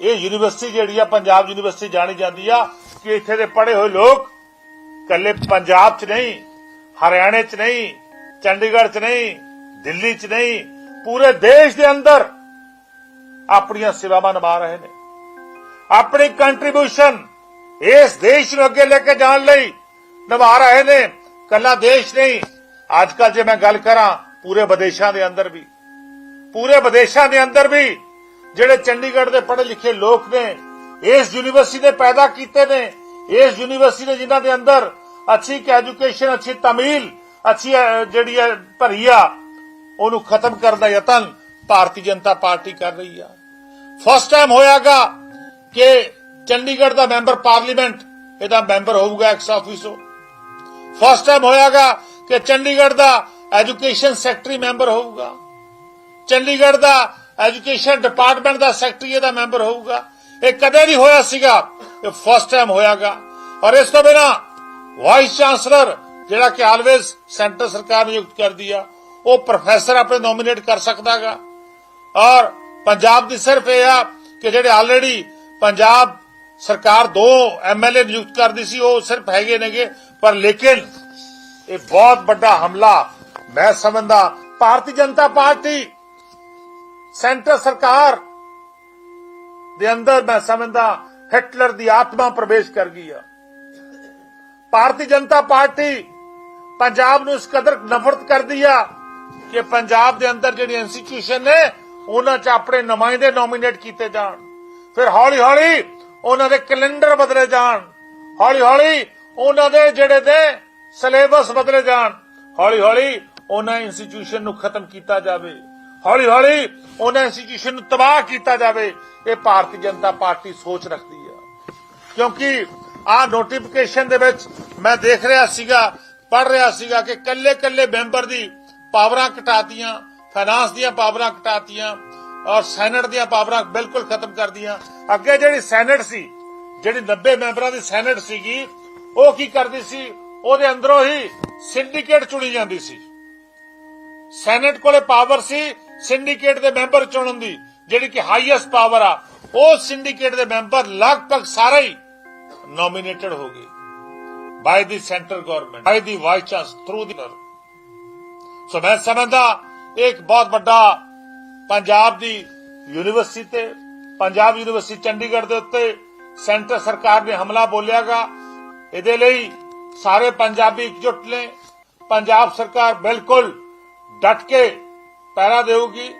ਇਹ ਯੂਨੀਵਰਸਿਟੀ ਜਿਹੜੀ ਆ, ਪੰਜਾਬ ਯੂਨੀਵਰਸਿਟੀ ਜਾਣੀ ਜਾਂਦੀ ਆ ਕਿ ਇੱਥੇ ਦੇ ਪੜ੍ਹੇ ਹੋਏ ਲੋਕ ਕੱਲੇ ਪੰਜਾਬ 'ਚ ਨਹੀਂ, ਹਰਿਆਣੇ 'ਚ ਨਹੀਂ, ਚੰਡੀਗੜ੍ਹ 'ਚ ਨਹੀਂ, ਦਿੱਲੀ 'ਚ ਨਹੀਂ, ਪੂਰੇ ਦੇਸ਼ ਦੇ ਅੰਦਰ ਆਪਣੀਆਂ ਸੇਵਾਵਾਂ ਨਿਭਾ ਰਹੇ ਨੇ। ਆਪਣੀ ਕੰਟਰੀਬਿਊਸ਼ਨ ਇਸ ਦੇਸ਼ ਨੂੰ ਅੱਗੇ ਲੈ ਕੇ ਜਾਣ ਲਈ ਨਿਭਾ ਰਹੇ ਨੇ। ਕੱਲਾ ਦੇਸ਼ ਨਹੀਂ, ਅੱਜ ਕੱਲ ਜੇ ਮੈਂ ਗੱਲ ਕਰਾਂ, ਪੂਰੇ ਵਿਦੇਸ਼ਾਂ ਦੇ ਅੰਦਰ ਵੀ। ਪੂਰੇ ਵਿਦੇਸ਼ਾਂ ਦੇ ਅੰਦਰ ਵੀ ਜਿਹੜੇ ਚੰਡੀਗੜ੍ਹ ਦੇ ਪੜ੍ਹੇ ਲਿਖੇ ਲੋਕ ਨੇ, ਇਸ ਯੂਨੀਵਰਸਿਟੀ ਨੇ ਪੈਦਾ ਕੀਤੇ ਨੇ, ਇਸ ਯੂਨੀਵਰਸਿਟੀ ਨੇ ਜਿਨ੍ਹਾਂ ਦੇ ਅੰਦਰ ਅੱਛੀ ਐਜੂਕੇਸ਼ਨ, ਅੱਛੀ ਤਮੀਲ, ਅੱਛੀ ਜਿਹੜੀ ਹੈ ਭਰੀ ਉਹਨੂੰ ਖਤਮ ਕਰਨ ਦਾ ਯਤਨ ਭਾਰਤੀ ਜਨਤਾ ਪਾਰਟੀ ਕਰ ਰਹੀ ਆ। ਫਸਟ ਟਾਈਮ ਹੋਇਆਗਾ ਕਿ ਚੰਡੀਗੜ੍ਹ ਦਾ ਮੈਂਬਰ ਪਾਰਲੀਮੈਂਟ ਇਹਦਾ ਮੈਂਬਰ ਹੋਊਗਾ ਐਕਸ ਆਫਿਸੋ ਫਸਟ ਟਾਈਮ ਹੋਇਆਗਾ ਕਿ ਚੰਡੀਗੜ੍ਹ ਦਾ ਐਜੂਕੇਸ਼ਨ ਸੈਕਟਰੀ ਮੈਂਬਰ ਹੋਊਗਾ। ਚੰਡੀਗੜ੍ਹ ਦਾ ਐਜੂਕੇਸ਼ਨ ਡਿਪਾਰਟਮੈਂਟ ਦਾ ਸੈਕਟਰੀ ਇਹਦਾ ਮੈਂਬਰ ਹੋਊਗਾ। ਇਹ ਕਦੇ ਨਹੀਂ ਹੋਇਆ ਸੀਗਾ, ਇਹ ਫਸਟ ਟਾਈਮ ਹੋਇਆਗਾ। ਔਰ ਇਸ ਤੋਂ ਬਿਨਾ ਵਾਈਸ ਚਾਂਸਲਰ ਜਿਹੜਾ ਕਿ ਆਲਵੇਜ਼ ਸੈਂਟਰ ਸਰਕਾਰ ਨਿਯੁਕਤ ਕਰਦੀ ਆ, ਉਹ ਪ੍ਰੋਫੈਸਰ ਆਪਣੇ ਨੋਮੀਨੇਟ ਕਰ ਸਕਦਾਗਾ। ਔਰ ਪੰਜਾਬ ਦੀ ਸਿਰਫ ਇਹ ਆ ਕਿ ਜਿਹੜੇ ਆਲਰੇਡੀ ਪੰਜਾਬ ਸਰਕਾਰ ਦੋ ਐਮਐਲਏ ਨਿਯੁਕਤ ਕਰਦੀ ਸੀ, ਉਹ ਸਿਰਫ ਹੈਗੇ ਨੇਗੇ, ਪਰ ਲੇਕਿਨ ਇਹ ਬਹੁਤ ਵੱਡਾ ਹਮਲਾ, ਮੈਂ ਸਮਝਦਾ, ਭਾਰਤੀ ਜਨਤਾ ਪਾਰਟੀ ਸੈਂਟਰ ਸਰਕਾਰ ਦੇ ਅੰਦਰ ਮੈਂ ਸਮਝਦਾ ਹਿਟਲਰ ਦੀ ਆਤਮਾ ਪ੍ਰਵੇਸ਼ ਕਰ ਗਈ ਆ। ਭਾਰਤੀ ਜਨਤਾ ਪਾਰਟੀ ਪੰਜਾਬ ਨੂੰ ਇਸ ਕਦਰ ਨਫ਼ਰਤ ਕਰਦੀ ਆ ਕਿ ਪੰਜਾਬ ਦੇ ਅੰਦਰ ਜਿਹੜੀ ਇੰਸਟੀਟਿਊਸ਼ਨ ਨੇ, ਉਹਨਾਂ 'ਚ ਆਪਣੇ ਨੁਮਾਇੰਦੇ ਨੋਮੀਨੇਟ ਕੀਤੇ ਜਾਣ। ਫਿਰ ਹੌਲੀ ਹੌਲੀ ਉਹਨਾਂ ਦੇ ਕੈਲੰਡਰ ਬਦਲੇ ਜਾਣ। ਹੌਲੀ ਹੌਲੀ ਉਹਨਾਂ ਦੇ ਜਿਹੜੇ ਦੇ ਸਿਲੇਬਸ ਬਦਲੇ ਜਾਣ। ਹੌਲੀ ਹੌਲੀ ਉਹਨਾਂ ਇੰਸਟੀਟਿਊਸ਼ਨ ਨੂੰ ਖਤਮ ਕੀਤਾ ਜਾਵੇ। ਹੌਲੀ ਹੌਲੀ ਉਹਨਾਂ ਇੰਸਟੀਟਿਊਸ਼ਨ ਨੂੰ ਤਬਾਹ ਕੀਤਾ ਜਾਵੇ। ਇਹ ਭਾਰਤੀ ਜਨਤਾ ਪਾਰਟੀ ਸੋਚ ਰੱਖਦੀ ਆ। ਕਿਉਂਕਿ ਆ ਨੋਟੀਫਿਕੇਸ਼ਨ ਦੇ ਵਿੱਚ ਮੈਂ ਦੇਖ ਰਿਹਾ ਸੀਗਾ ਪੜ ਰਿਹਾ ਸੀਗਾ ਕਿ ਕੱਲੇ ਕੱਲੇ ਮੈਂਬਰ ਦੀ ਪਾਵਰਾਂ ਘਟਾਤੀਆਂ ਫਾਈਨਾਂਸ ਦੀਆਂ ਪਾਵਰਾਂ ਘਟਾਤੀਆਂ ਔਰ ਸੈਨੇਟ ਦੀਆਂ ਪਾਵਰਾਂ ਬਿਲਕੁਲ ਖਤਮ ਕਰਦੀਆਂ ਅੱਗੇ ਜਿਹੜੀ ਸੈਨੇਟ ਸੀ, ਜਿਹੜੀ 90 ਮੈਂਬਰਾਂ ਦੀ ਸੈਨੇਟ ਸੀਗੀ, ਉਹ ਕੀ ਕਰਦੀ ਸੀ? ਉਹਦੇ ਅੰਦਰੋਂ ਹੀ ਸਿੰਡੀਕੇਟ ਚੁਣੀ ਜਾਂਦੀ ਸੀ। ਸੈਨੇਟ ਕੋਲੇ ਪਾਵਰ ਸੀ ਸਿੰਡੀਕੇਟ ਦੇ ਮੈਂਬਰ ਚੁਣਨ ਦੀ, ਜਿਹੜੀ ਕਿ ਹਾਈਐਸਟ ਪਾਵਰ ਆ, ਉਹ ਸਿੰਡੀਕੇਟ ਦੇ ਮੈਂਬਰ ਲਗਭਗ ਸਾਰੇ ਹੀ ਨੋਮੀਨੇਟਡ ਹੋ ਗਏ by the centre government by the vice chance through the so ਮੈਂ ਸਮਝਦਾ ਇਹ ਇੱਕ ਬਹੁਤ ਵੱਡਾ ਪੰਜਾਬ ਦੀ ਯੂਨੀਵਰਸਿਟੀ ਤੇ, ਪੰਜਾਬ ਯੂਨੀਵਰਸਿਟੀ ਚੰਡੀਗੜ੍ਹ ਦੇ ਉੱਤੇ ਸੈਂਟਰ ਸਰਕਾਰ ਨੇ ਹਮਲਾ ਬੋਲਿਆਗਾ। ਇਹਦੇ ਲਈ ਸਾਰੇ ਪੰਜਾਬੀ ਇਕਜੁੱਟ ਨੇ, ਪੰਜਾਬ ਸਰਕਾਰ ਬਿਲਕੁਲ ਡਟ ਕੇ ਪਹਿਰਾ ਦੇਊਗੀ।